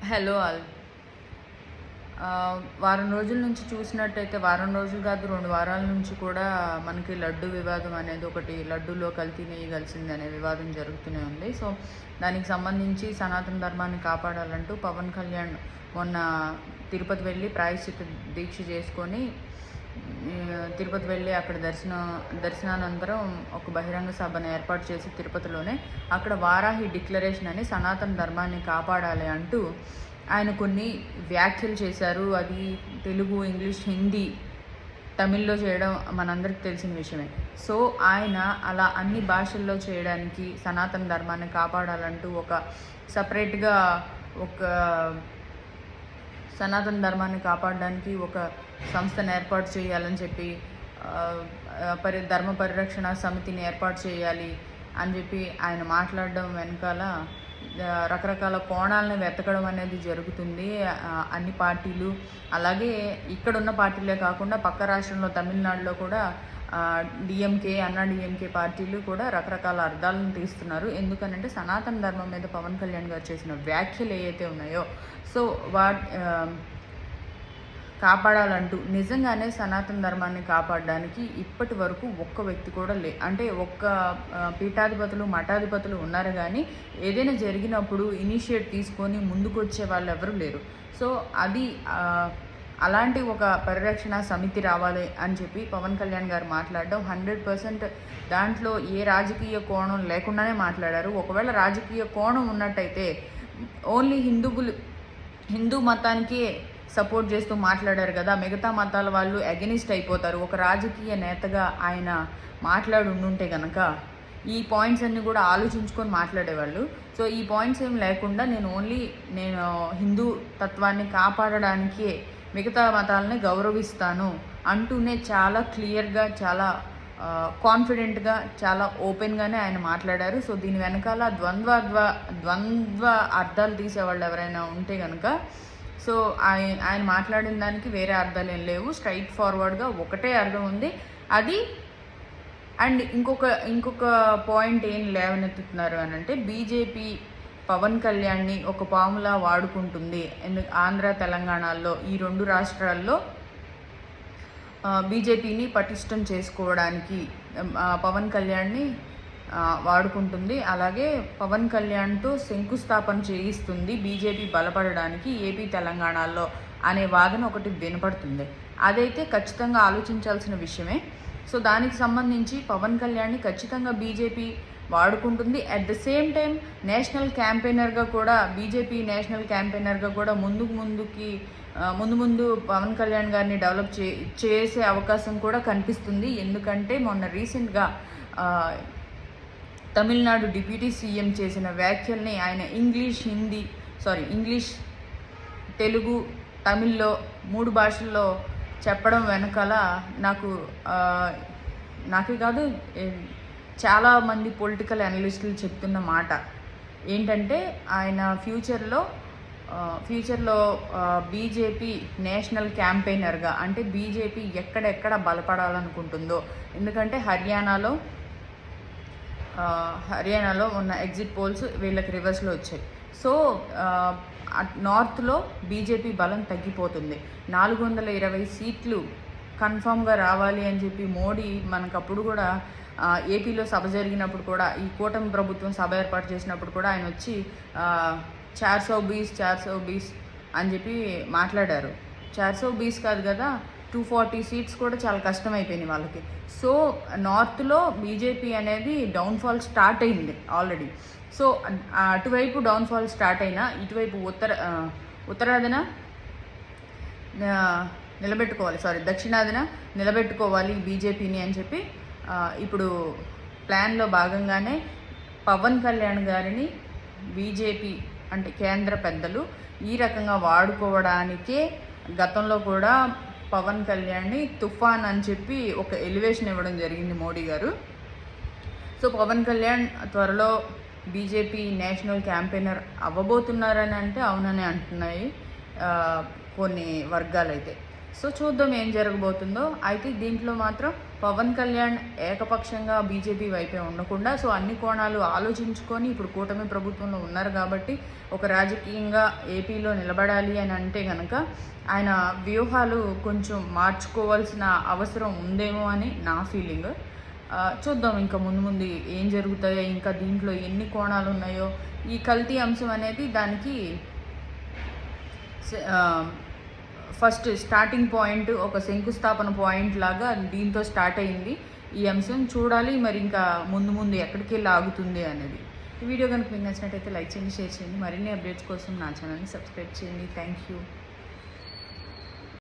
Hello all. వారం రోజుల నుంచి చూసినట్టయితే వారం రోజులు కాదు రెండు వారాల నుంచి కూడా మనకి లడ్డు వివాదం అనేది ఒకటి లడ్డూలో కల్తీ నెయ్యి కలిసింది అనే వివాదం జరుగుతూనే ఉంది. సో దానికి సంబంధించి సనాతన ధర్మాన్ని కాపాడాలంటూ పవన్ కళ్యాణ్ మొన్న తిరుపతి వెళ్ళి ప్రాయశ్చిత దీక్ష చేసుకొని తిరుపతి వెళ్ళి అక్కడ దర్శన దర్శనానంతరం ఒక బహిరంగ సభను ఏర్పాటు చేసి తిరుపతిలోనే అక్కడ వారాహి డిక్లరేషన్ అని సనాతన ధర్మాన్ని కాపాడాలి అంటూ ఆయన కొన్ని వ్యాఖ్యలు చేశారు. అది తెలుగు ఇంగ్లీష్ హిందీ తమిళ్ళో చేయడం మనందరికి తెలిసిన విషయమే. సో ఆయన అలా అన్ని భాషల్లో చేయడానికి సనాతన ధర్మాన్ని కాపాడాలంటూ ఒక సపరేట్గా ఒక సనాతన ధర్మాన్ని కాపాడడానికి ఒక సంస్థను ఏర్పాటు చేయాలని చెప్పి పరి ధర్మ పరిరక్షణ సమితిని ఏర్పాటు చేయాలి అని చెప్పి ఆయన మాట్లాడడం వెనకాల రకరకాల కోణాలను వెతకడం అనేది జరుగుతుంది. అన్ని పార్టీలు అలాగే ఇక్కడ ఉన్న పార్టీలే కాకుండా పక్క రాష్ట్రంలో తమిళనాడులో కూడా డిఎంకే అన్నా డిఎంకే పార్టీలు కూడా రకరకాల అర్థాలను తీస్తున్నారు. ఎందుకనంటే సనాతన ధర్మం మీద పవన్ కళ్యాణ్ గారు చేసిన వ్యాఖ్యలు ఏవైతే ఉన్నాయో సో వాట్ కాపాడాలంటూ నిజంగానే సనాతన ధర్మాన్ని కాపాడడానికి ఇప్పటి వరకు ఒక్క వ్యక్తి కూడా లే అంటే ఒక్క పీఠాధిపతులు మఠాధిపతులు ఉన్నారు కానీ ఏదైనా జరిగినప్పుడు ఇనిషియేట్ తీసుకొని ముందుకు వచ్చే వాళ్ళు ఎవరు లేరు. సో అది అలాంటి ఒక పరిరక్షణ సమితి రావాలి అని చెప్పి పవన్ కళ్యాణ్ గారు మాట్లాడడం హండ్రెడ్ పర్సెంట్ దాంట్లో ఏ రాజకీయ కోణం లేకుండానే మాట్లాడారు. ఒకవేళ రాజకీయ కోణం ఉన్నట్టయితే ఓన్లీ హిందువులు హిందూ మతానికి సపోర్ట్ చేస్తూ మాట్లాడారు కదా. మిగతా మతాల వాళ్ళు అగెనిస్ట్ అయిపోతారు. ఒక రాజకీయ నేతగా ఆయన మాట్లాడి ఉండుంటే కనుక ఈ పాయింట్స్ అన్నీ కూడా ఆలోచించుకొని మాట్లాడేవాళ్ళు. సో ఈ పాయింట్స్ ఏం లేకుండా నేను ఓన్లీ నేను హిందూ తత్వాన్ని కాపాడడానికే మిగతా మతాలని గౌరవిస్తాను అంటూనే చాలా క్లియర్గా చాలా కాన్ఫిడెంట్గా చాలా ఓపెన్గానే ఆయన మాట్లాడారు. సో దీని వెనకాల ద్వంద్వ ద్వ- ద్వంద్వ అర్థాలు తీసేవాళ్ళు ఎవరైనా ఉంటే కనుక సో ఆయన ఆయన మాట్లాడిన దానికి వేరే అర్థాలు ఏం లేవు. స్ట్రైట్ ఫార్వర్డ్గా ఒకటే అర్థం ఉంది. అది అండ్ ఇంకొక ఇంకొక పాయింట్ ఏం లేవనెత్తుతున్నారు అని అంటే బీజేపీ పవన్ కళ్యాణ్ని ఒక పాములా వాడుకుంటుంది. ఎందుకు ఆంధ్ర తెలంగాణలో ఈ రెండు రాష్ట్రాల్లో బీజేపీని పటిష్టం చేసుకోవడానికి పవన్ కళ్యాణ్ని వాడుకుంటుంది. అలాగే పవన్ కళ్యాణ్తో శంకుస్థాపన చేయిస్తుంది బీజేపీ బలపడడానికి ఏపీ తెలంగాణలో అనే వాదన ఒకటి వినపడుతుంది. అదైతే ఖచ్చితంగా ఆలోచించాల్సిన విషయమే. సో దానికి సంబంధించి పవన్ కళ్యాణ్ని ఖచ్చితంగా BJP వాడుకుంటుంది. At the same time national క్యాంపెయినర్గా కూడా బీజేపీ నేషనల్ క్యాంపెయినర్గా కూడా ముందుకు ముందుకి ముందు ముందు పవన్ కళ్యాణ్ గారిని డెవలప్ చే చేసే అవకాశం కూడా కనిపిస్తుంది. ఎందుకంటే మొన్న రీసెంట్గా తమిళనాడు డిప్యూటీ సీఎం చేసిన వ్యాఖ్యల్ని ఆయన English Hindi sorry English Telugu తమిళ్ళో మూడు భాషల్లో చెప్పడం వెనకాల నాకు నాకే కాదు చాలామంది చాలా మంది పొలిటికల్ అనలిస్టులు చెప్తున్న మాట ఏంటంటే ఆయన ఫ్యూచర్లో ఫ్యూచర్లో బీజేపీ నేషనల్ క్యాంపెయినర్గా అంటే బీజేపీ ఎక్కడెక్కడ బలపడాలనుకుంటుందో ఎందుకంటే హర్యానాలో హర్యానాలో ఉన్న ఎగ్జిట్ పోల్స్ వీళ్ళకి రివర్స్లో వచ్చాయి. సో నార్త్లో బీజేపీ బలం తగ్గిపోతుంది. నాలుగు వందల ఇరవై సీట్లు కన్ఫామ్గా రావాలి అని చెప్పి మోడీ మనకప్పుడు కూడా ఏపీలో సభ జరిగినప్పుడు కూడా ఈ కూటమి ప్రభుత్వం సభ ఏర్పాటు చేసినప్పుడు కూడా ఆయన వచ్చి చార్ సో బీస్ చార్ సో బీస్ అని చెప్పి మాట్లాడారు. చార్ సో బీస్ కాదు కదా టూ ఫార్టీ సీట్స్ కూడా చాలా కష్టం అయిపోయినాయి వాళ్ళకి. సో నార్త్లో బీజేపీ అనేది డౌన్ఫాల్ స్టార్ట్ అయింది ఆల్రెడీ. సో అటువైపు డౌన్ఫాల్ స్టార్ట్ అయినా ఇటువైపు ఉత్తర ఉత్తరాదిన నిలబెట్టుకోవాలి. సారీ దక్షిణాదిన నిలబెట్టుకోవాలి బీజేపీని అని చెప్పి ఇప్పుడు ప్లాన్లో భాగంగానే పవన్ కళ్యాణ్ గారిని బీజేపీ అంటే కేంద్ర పెద్దలు ఈ రకంగా వాడుకోవడానికే గతంలో కూడా పవన్ కళ్యాణ్ని తుఫాన్ అని చెప్పి ఒక ఎలివేషన్ ఇవ్వడం జరిగింది మోడీ గారు. సో పవన్ కళ్యాణ్ త్వరలో బీజేపీ నేషనల్ క్యాంపెయినర్ అవ్వబోతున్నారని అంటే అవునని అంటున్నాయి కొన్ని వర్గాలైతే. సో చూద్దాం ఏం జరగబోతుందో. అయితే దీంట్లో మాత్రం పవన్ కళ్యాణ్ ఏకపక్షంగా బీజేపీ వైపే ఉండకుండా సో అన్ని కోణాలు ఆలోచించుకొని ఇప్పుడు కూటమి ప్రభుత్వంలో ఉన్నారు కాబట్టి ఒక రాజకీయంగా ఏపీలో నిలబడాలి అని అంటే కనుక ఆయన వ్యూహాలు కొంచెం మార్చుకోవాల్సిన అవసరం ఉందేమో అని నా ఫీలింగ్. చూద్దాం ఇంకా ముందు ముందు ఏం జరుగుతాయో ఇంకా దీంట్లో ఎన్ని కోణాలు ఉన్నాయో. ఈ కల్తీ అంశం అనేది దానికి ఫస్ట్ స్టార్టింగ్ పాయింట్ ఒక శంకుస్థాపన పాయింట్ లాగా దీంతో స్టార్ట్ అయింది ఈ అంశం. చూడాలి మరి ఇంకా ముందు ముందు ఎక్కడికి వెళ్ళి ఆగుతుంది అనేది. ఈ వీడియో కనుక మీకు నచ్చినట్టయితే లైక్ చేయండి షేర్ చేయండి. మరిన్ని అప్డేట్స్ కోసం నా ఛానల్ని సబ్స్క్రైబ్ చేయండి. Thank you.